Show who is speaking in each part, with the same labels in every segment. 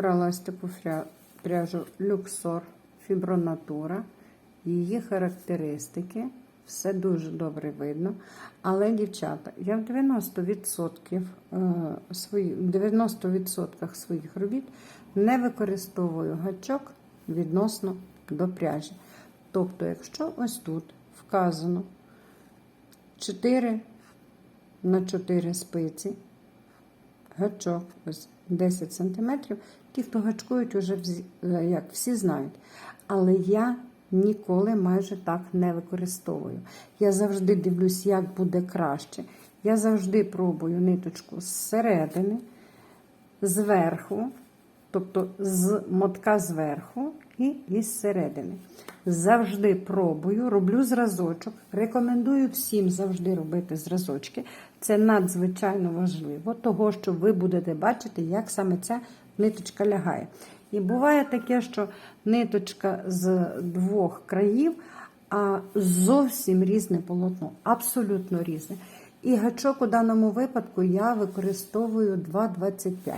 Speaker 1: брала ось таку пряжу Luxor Fibronatura. Її характеристики. Все дуже добре видно. Але, дівчата, я в 90%, е, в 90% своїх робіт не використовую гачок відносно до пряжі. Тобто, якщо ось тут вказано 4 на 4 спиці, гачок ось 10 см. Ті, хто гачкують, вже е, як всі знають. Але я ніколи майже так не використовую. Я завжди дивлюсь, як буде краще. Я завжди пробую ниточку зсередини, зверху, тобто з мотка зверху і із середини. Завжди пробую, роблю зразочок. Рекомендую всім завжди робити зразочки. Це надзвичайно важливо, того, що ви будете бачити, як саме ця ниточка лягає. І буває таке, що ниточка з двох країв, а зовсім різне полотно, абсолютно різне. І гачок у даному випадку я використовую 2,25.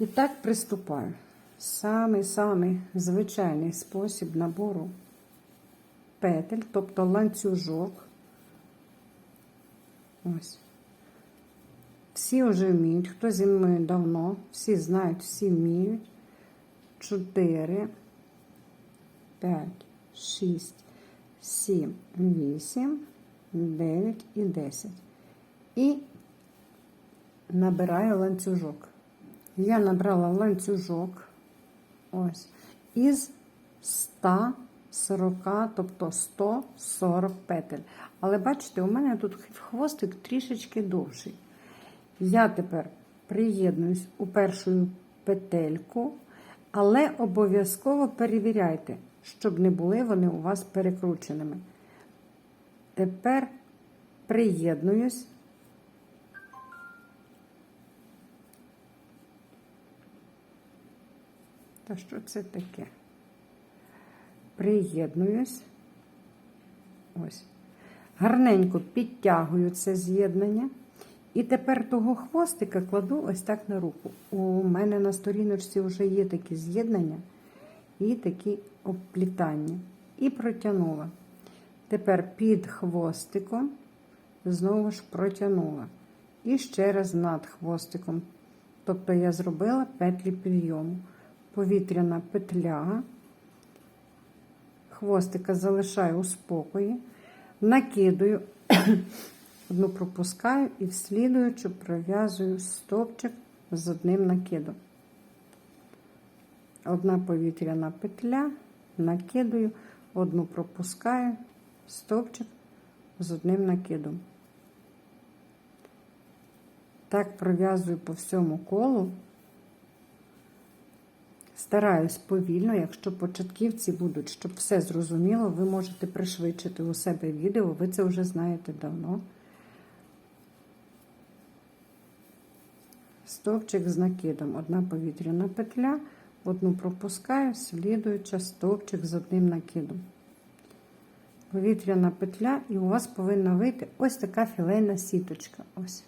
Speaker 1: І так приступаю. Самий-самий звичайний спосіб набору петель, тобто ланцюжок. Ось. Всі вже вміють, хто зі мною давно, всі знають, всі вміють. 4, 5, 6, 7, 8, 9 і 10. І набираю ланцюжок. Я набрала ланцюжок ось із 140, тобто 140 петель. Але бачите, у мене тут хвостик трішечки довший. Я тепер приєднуюсь у першу петельку, але обов'язково перевіряйте, щоб не були вони у вас перекрученими. Тепер приєднуюсь. Та що це таке? Приєднуюсь. Ось. Гарненько підтягую це з'єднання. І тепер того хвостика кладу ось так на руку. У мене на сторіночці вже є такі з'єднання і такі обплітання. І протягнула. Тепер під хвостиком знову ж протягнула. І ще раз над хвостиком. Тобто я зробила петлі підйому. Повітряна петля. Хвостика залишаю у спокої, накидую, одну пропускаю і вслідуючи пров'язую стовпчик з одним накидом. Одна повітряна петля, накидую, одну пропускаю, стовпчик з одним накидом. Так пров'язую по всьому колу. Стараюсь повільно, якщо початківці будуть, щоб все зрозуміло, ви можете пришвидшити у себе відео, ви це вже знаєте давно. Стовпчик з накидом. Одна повітряна петля, одну пропускаю, слідуюча стовпчик з одним накидом. Повітряна петля, і у вас повинна вийти ось така філейна сіточка. Ось.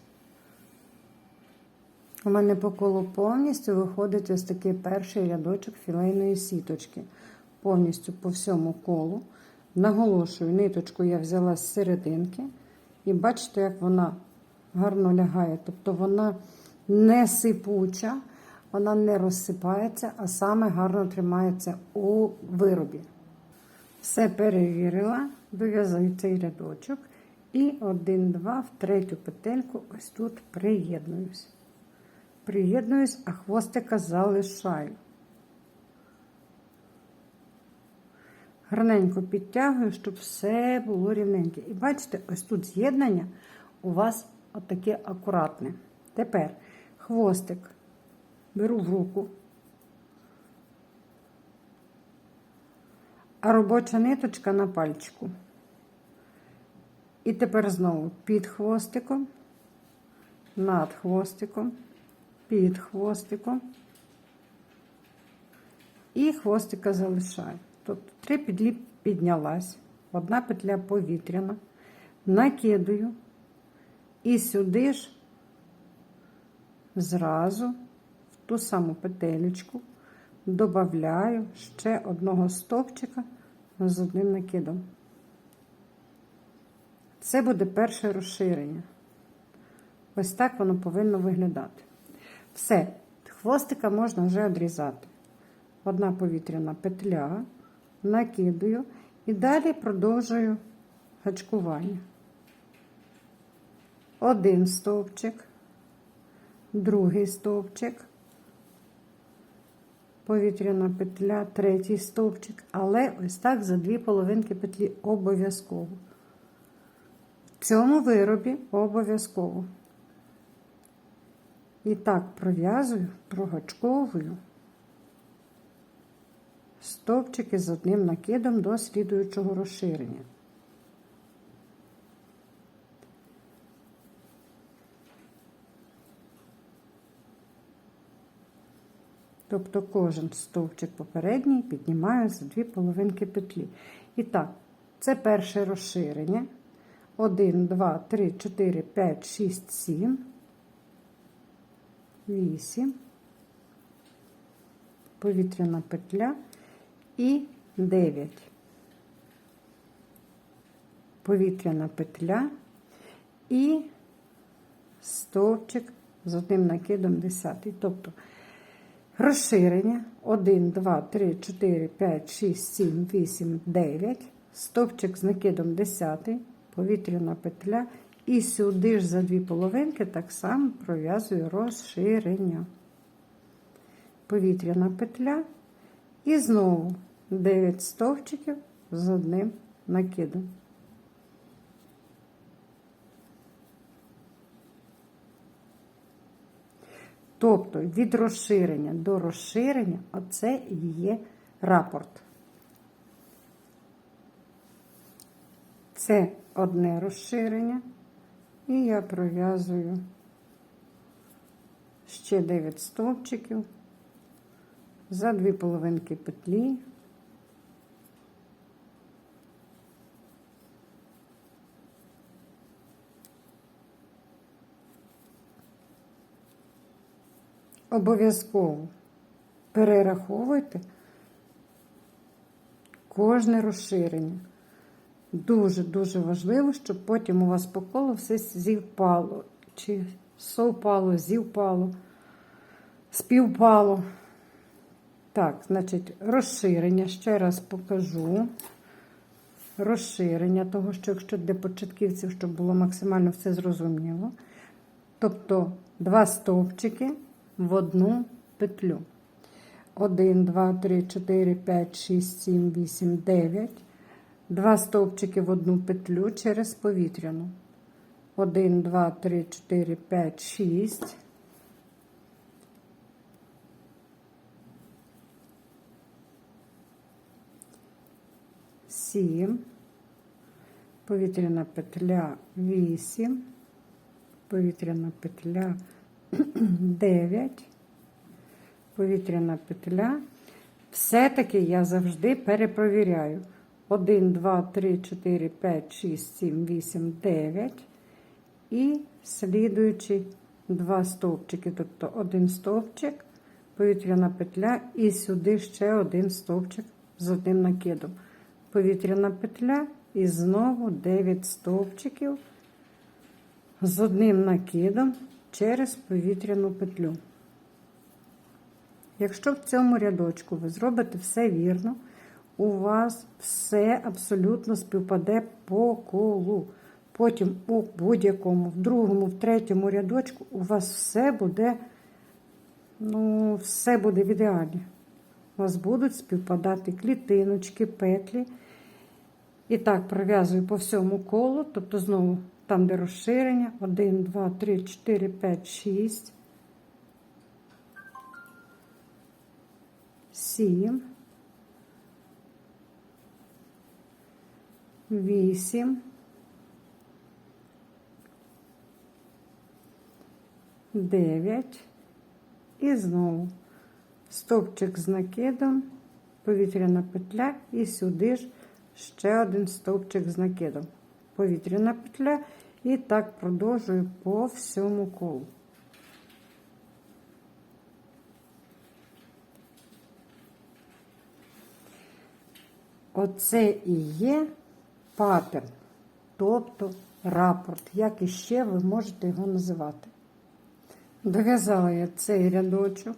Speaker 1: У мене по колу повністю виходить ось такий перший рядочок філейної сіточки. Повністю по всьому колу. Наголошую, ниточку я взяла з серединки. І бачите, як вона гарно лягає. Тобто вона не сипуча, вона не розсипається, а саме гарно тримається у виробі. Все перевірила, дов'язую цей рядочок. І один-два в третю петельку ось тут приєднуюсь. Приєднуюсь, а хвостика залишаю. Гарненько підтягую, щоб все було рівненьке. І бачите, ось тут з'єднання у вас отаке акуратне. Тепер хвостик. Беру в руку, а робоча ниточка на пальчику. І тепер знову під хвостиком, над хвостиком під хвостиком. І хвостика залишаю. Тобто три петлі піднялась, одна петля повітряна, накидаю і сюди ж зразу в ту саму петелечку додаю ще одного стовпчика з одним накидом. Це буде перше розширення. Ось так воно повинно виглядати. Все, хвостика можна вже відрізати. Одна повітряна петля, накидаю і далі продовжую гачкування. Один стовпчик, другий стовпчик, повітряна петля, третій стовпчик, але ось так за дві половинки петлі обов'язково. В цьому виробі обов'язково. І так пров'язую, прогачковую стовпчики з одним накидом до слідуючого розширення. Тобто кожен стовпчик попередній піднімаю за дві половинки петлі. І так, це перше розширення. 1, 2, 3, 4, 5, 6, 7, 8, повітряна петля і 9. Повітряна петля і стовпчик з одним накидом 10. Тобто розширення 1, 2, 3, 4, 5, 6, 7, 8, 9, стовпчик з накидом 10, повітряна петля. І сюди ж за дві половинки так само пров'язую розширення. Повітряна петля. І знову 9 стовпчиків з одним накидом. Тобто від розширення до розширення оце і є рапорт. Це одне розширення, і я пров'язую ще 9 стовпчиків за дві половинки петлі. Обов'язково перераховуйте кожне розширення. Дуже-дуже важливо, щоб потім у вас по колу все зівпало, чи совпало, зівпало, співпало. Так, значить, розширення, ще раз покажу. Розширення того, що якщо для початківців, щоб було максимально все зрозуміло. Тобто два стовпчики в одну петлю. 1, 2, 3, 4, 5, 6, 7, 8, 9. Два стовпчики в одну петлю через повітряну. 1, 2, 3, 4, 5, 6. Сім, повітряна петля 8, повітряна петля 9, повітряна петля. Все-таки я завжди перепровіряю. 1, 2, 3, 4, 5, 6, 7, 8, 9. І слідуючі два стовпчики, тобто один стовпчик, повітряна петля, і сюди ще один стовпчик з одним накидом. Повітряна петля, і знову 9 стовпчиків з одним накидом через повітряну петлю. Якщо в цьому рядочку ви зробите все вірно, у вас все абсолютно співпаде по колу. Потім у будь-якому, в другому, в третьому рядочку у вас все буде, ну, все буде в ідеалі. У вас будуть співпадати клітиночки, петлі. І так, пров'язую по всьому колу, тобто знову там, де розширення, 1, 2, 3, 4, 5, 6, 7, 8, 9 і знову. Стовпчик з накидом, повітряна петля. І сюди ж ще один стовпчик з накидом повітряна петля і так продовжую по всьому колу. Оце і є паттерн, тобто рапорт, як іще ви можете його називати. Дов'язала я цей рядочок,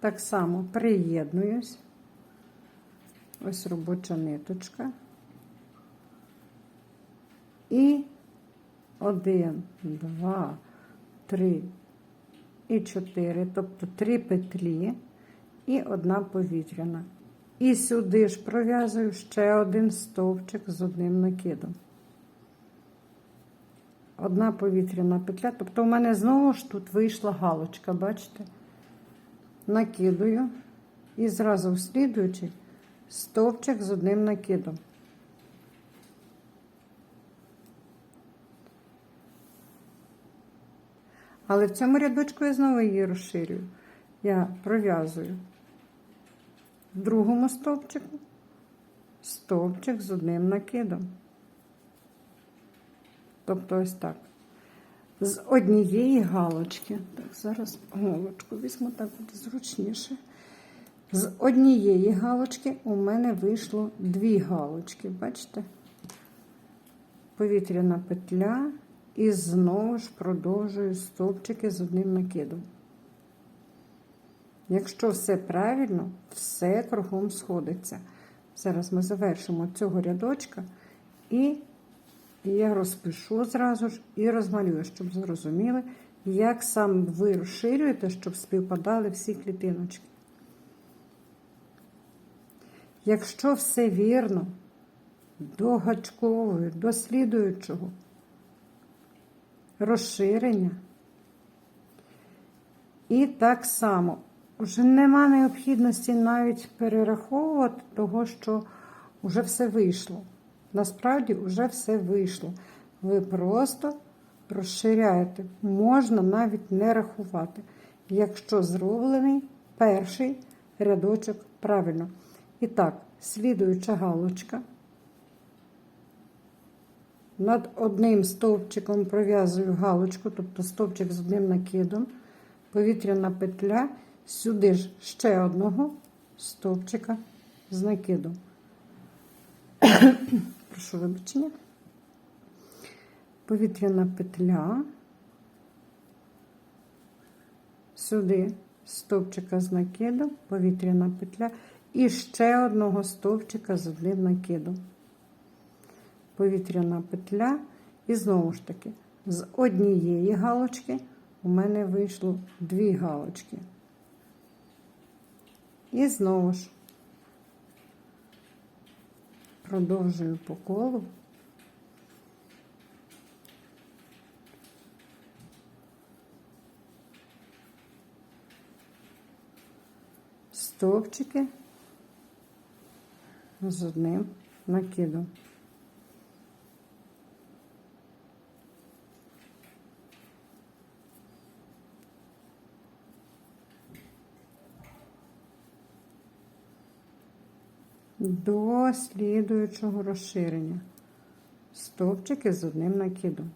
Speaker 1: так само приєднуюсь. Ось робоча ниточка. І один, два, три і чотири, тобто три петлі і одна повітряна. І сюди ж пров'язую ще один стовпчик з одним накидом. Одна повітряна петля. Тобто, у мене знову ж тут вийшла галочка, бачите? Накидую і зразу вслідуючи стовпчик з одним накидом. Але в цьому рядочку я знову її розширюю. Я пров'язую в другому стовпчику стовпчик з одним накидом. Тобто ось так. З однієї галочки. Так, зараз голочку візьму, так буде зручніше. З однієї галочки у мене вийшло дві галочки, бачите? Повітряна петля. І знову ж продовжую стовпчики з одним накидом. Якщо все правильно, все кругом сходиться. Зараз ми завершимо цього рядочка і я розпишу зразу ж і розмалюю, щоб зрозуміли, як саме ви розширюєте, щоб співпадали всі клітиночки. Якщо все вірно, до гачкової, до слідуючого розширення. І так само, вже нема необхідності навіть перераховувати того, що вже все вийшло. Насправді вже все вийшло. Ви просто розширяєте. Можна навіть не рахувати, якщо зроблений перший рядочок правильно. І так, слідуюча галочка. Над одним стовпчиком пров'язую галочку, тобто стовпчик з одним накидом, повітряна петля, сюди ж ще одного стовпчика з накидом. Прошу вибачення. Повітряна петля, сюди стовпчика з накидом, повітряна петля. І ще одного стовпчика з одним накидом повітряна петля. І знову ж таки, з однієї галочки у мене вийшло дві галочки. І знову ж продовжую по колу. Стовпчики з одним накидом. До слідуючого розширення. Стовпчики з одним накидом.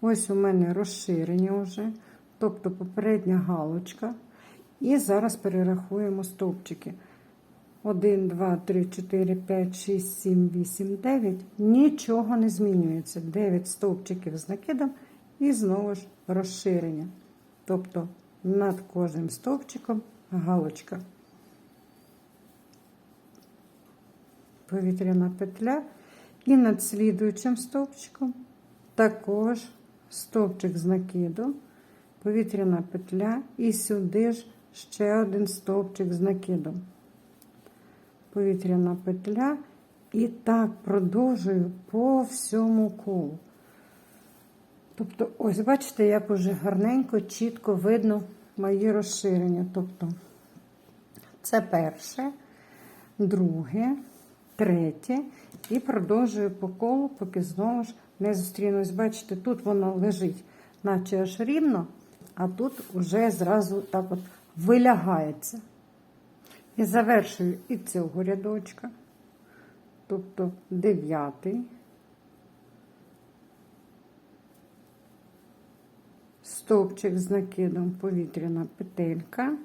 Speaker 1: Ось у мене розширення вже, тобто попередня галочка. І зараз перерахуємо стовпчики. 1, 2, 3, 4, 5, 6, 7, 8, 9. Нічого не змінюється. 9 стовпчиків з накидом і знову ж розширення. Тобто над кожним стовпчиком галочка. Повітряна петля. І над слідуючим стовпчиком також стовпчик з накидом, повітряна петля, і сюди ж ще один стовпчик з накидом повітряна петля і так продовжую по всьому колу. Тобто, ось, бачите, як уже гарненько, чітко видно мої розширення. Тобто, це перше, друге, третє. І продовжую по колу, поки знову ж не зустрінусь. Бачите, тут воно лежить, наче аж рівно, а тут вже зразу так от вилягається. І завершую і цього рядочка, тобто дев'ятий. стовпчик з накидом повітряна петелька.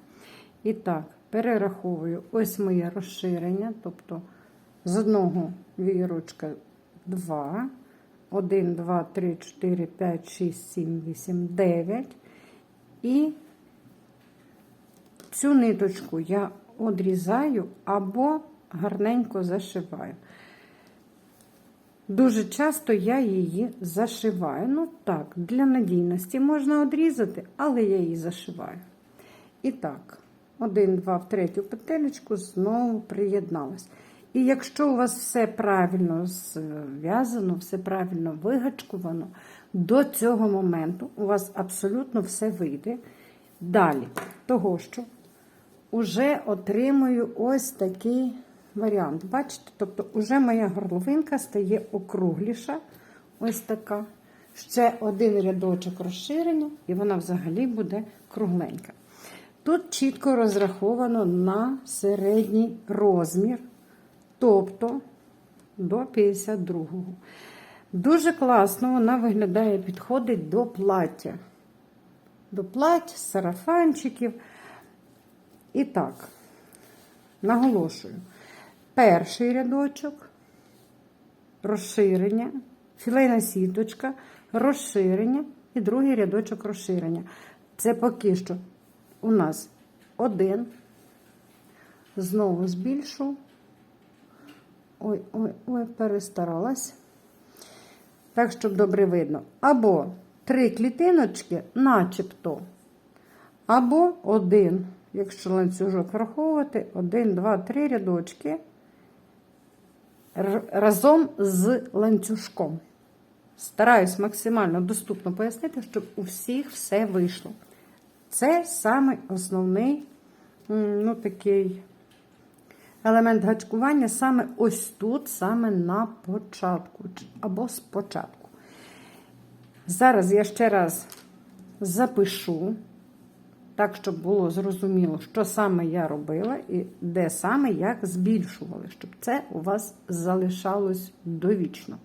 Speaker 1: І так, перераховую ось моє розширення, тобто з одного вієрочка 2, 1, 2, 3, 4, 5, 6, 7, 8, 9. І цю ниточку я одрізаю або гарненько зашиваю. Дуже часто я її зашиваю. Ну так, для надійності можна одрізати, але я її зашиваю. І так, один, два, в третю петелечку знову приєдналась. І якщо у вас все правильно зв'язано, все правильно вигачкувано, до цього моменту у вас абсолютно все вийде. Далі, того, що вже отримую ось такий варіант. Бачите, тобто вже моя горловинка стає округліша. Ось така. Ще один рядочок розширення, і вона взагалі буде кругленька. Тут чітко розраховано на середній розмір, тобто до 52-го. Дуже класно вона виглядає, підходить до плаття. До плать, сарафанчиків. І так, наголошую, перший рядочок, розширення, філейна сіточка, розширення і другий рядочок розширення. Це поки що у нас один. Знову збільшу. Ой, ой, ой, перестаралась. Так, щоб добре видно. Або три клітиночки, начебто, або один якщо ланцюжок враховувати, один, два, три рядочки разом з ланцюжком. Стараюсь максимально доступно пояснити, щоб у всіх все вийшло. Це саме основний ну, такий елемент гачкування саме ось тут, саме на початку або спочатку. Зараз я ще раз запишу так, щоб було зрозуміло, що саме я робила і де саме як збільшували, щоб це у вас залишалось довічно.